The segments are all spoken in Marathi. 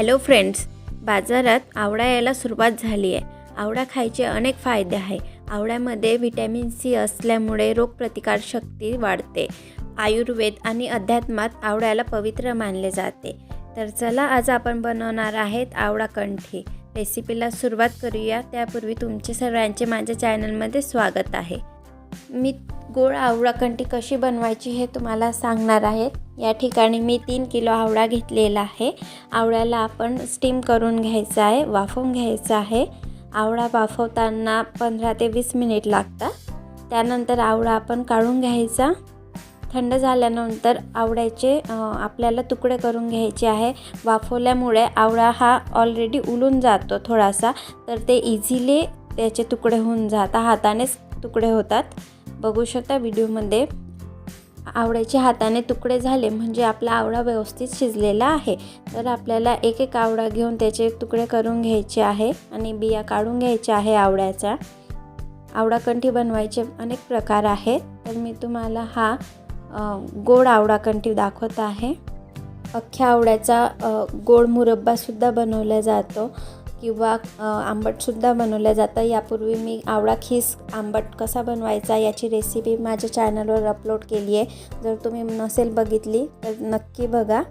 हॅलो फ्रेंड्स बाजारात आवळा यायला सुरुवात झाली आहे आवळा खायचे अनेक फायदे आहे. आवळ्यामध्ये व्हिटॅमिन सी असल्यामुळे रोगप्रतिकारशक्ती वाढते. आयुर्वेद आणि अध्यात्मात आवळ्याला पवित्र मानले जाते. तर चला आज आपण बनवणार आहेत आवळा कंठी. रेसिपीला सुरुवात करूया. त्यापूर्वी तुमचे सर्वांचे माझ्या चॅनलमध्ये स्वागत आहे. मी गोड आवळा कंटी कशी बनवायची हे तुम्हाला सांगणार आहेत. या ठिकाणी मी तीन किलो आवळा घेतलेला आहे. आवळ्याला आपण स्टीम करून घ्यायचं आहे वाफवून घ्यायचं आहे. आवळा वाफवताना पंधरा ते वीस मिनिट लागतात. त्यानंतर आवळा आपण काढून घ्यायचा. थंड झाल्यानंतर आवळ्याचे आपल्याला तुकडे करून घ्यायचे आहे. वाफवल्यामुळे आवळा हा ऑलरेडी उलून जातो थोडासा. तर ते इझिली त्याचे तुकडे होऊन जातात हातानेच तुकडे होतात. बघू शकता व्हिडिओमध्ये. आवळ्याचे हाताने तुकडे झाले म्हणजे आपला आवळा व्यवस्थित शिजलेला आहे. तर आपल्याला एक एक आवळा घेऊन त्याचे तुकडे करून घ्यायचे आहे आणि बिया काढून घ्यायच्या आहे आवळ्याचा. आवळा कंठी बनवायचे अनेक प्रकार आहेत. तर मी तुम्हाला हा गोड आवळा कंठी दाखवत आहे. अख्ख्या आवळ्याचा गोड मुरब्बासुद्धा बनवला जातो. किंवा आंबटसुद्धा बनवल्या जातं यापूर्वी मी आवळा खीस आंबट कसा बनवायचा याची रेसिपी माझ्या चॅनलवर अपलोड केली आहे. जर तुम्ही नसेल बघितली तर नक्की बघा.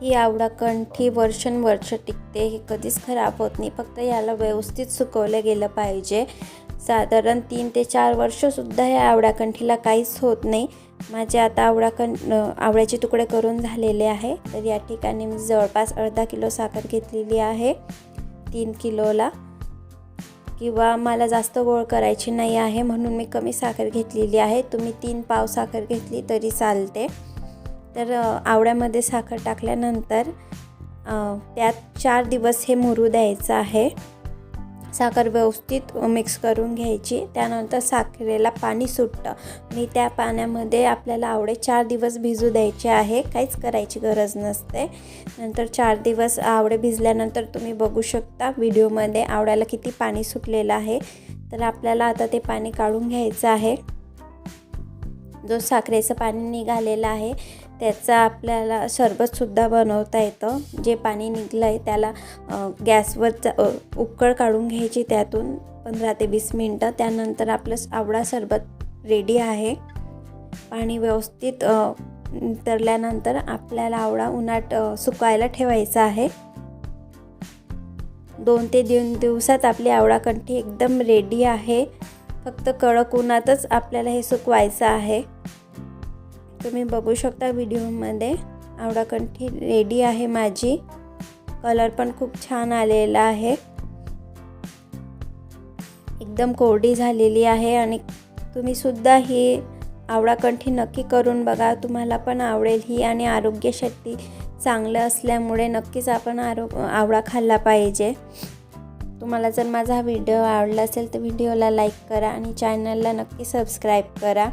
ही आवडा कंठी वर्षानुवर्ष टिकते हे कधीच खराब होत नाही. फक्त याला व्यवस्थित सुकवलं गेलं पाहिजे. साधारण तीन ते चार वर्षसुद्धा या आवडाकंठीला काहीच होत नाही. माझे आता आवडाकं आवळ्याचे तुकडे करून झालेले आहे. तर या ठिकाणी मी जवळपास अर्धा किलो साखर घेतलेली आहे. तीन किलोला किंवा मला जास्त गोळ करायची नाही आहे म्हणून मी कमी साखर घेतलेली आहे. तुम्ही तीन पाव साखर घेतली तरी चालते. तर आवड्यामध्ये आवळ्यामध्ये साखर टाकल्यानंतर त्यात चार दिवस हे मुरू द्यायचं आहे. साखर व्यवस्थित मिक्स करून घ्यायची. त्यानंतर साखरेला पाणी सुटतं आणि त्या पाण्यामध्ये आपल्याला आवडे चार दिवस भिजू द्यायचे आहे. काहीच करायची गरज नसते. नंतर चार दिवस आवडे भिजल्यानंतर तुम्ही बघू शकता व्हिडिओमध्ये आवड्याला किती पाणी सुटलेलं आहे. तर आपल्याला आता ते पाणी काढून घ्यायचं आहे. जो साखरेचं पाणी निघालेलं आहे त्याचा आपल्याला सरबतसुद्धा बनवता येतं. जे पाणी निघलं आहे त्याला गॅसवर उकळ काढून घ्यायची त्यातून पंधरा ते वीस मिनटं. त्यानंतर आपलं आवळा सरबत रेडी आहे. पाणी व्यवस्थित तरल्यानंतर आपल्याला आवळा उन्हात सुकायला ठेवायचा आहे. दोन ते दोन दिवसात आपली आवळा कंठी एकदम रेडी आहे. फक्त कडक उन्हातच आपल्याला हे सुकवायचं आहे. तुम्ही बघू शकता व्हिडिओमध्ये. आवडाकंठी रेडी आहे माझी. कलर पण खूप छान आलेला आहे. एकदम कोरडी झालेली आहे आणि तुम्ही सुद्धा ही आवडाकंठी नक्की करून बघा. तुम्हाला पण आवडेल ही आणि आरोग्यशक्ती चांगलं असल्यामुळे नक्कीच आपण आरो आवळा खाल्ला पाहिजे. तुम्हाला जर माझा हा व्हिडिओ आवडला असेल तर व्हिडिओला लाईक करा आणि चॅनलला नक्की सबस्क्राईब करा.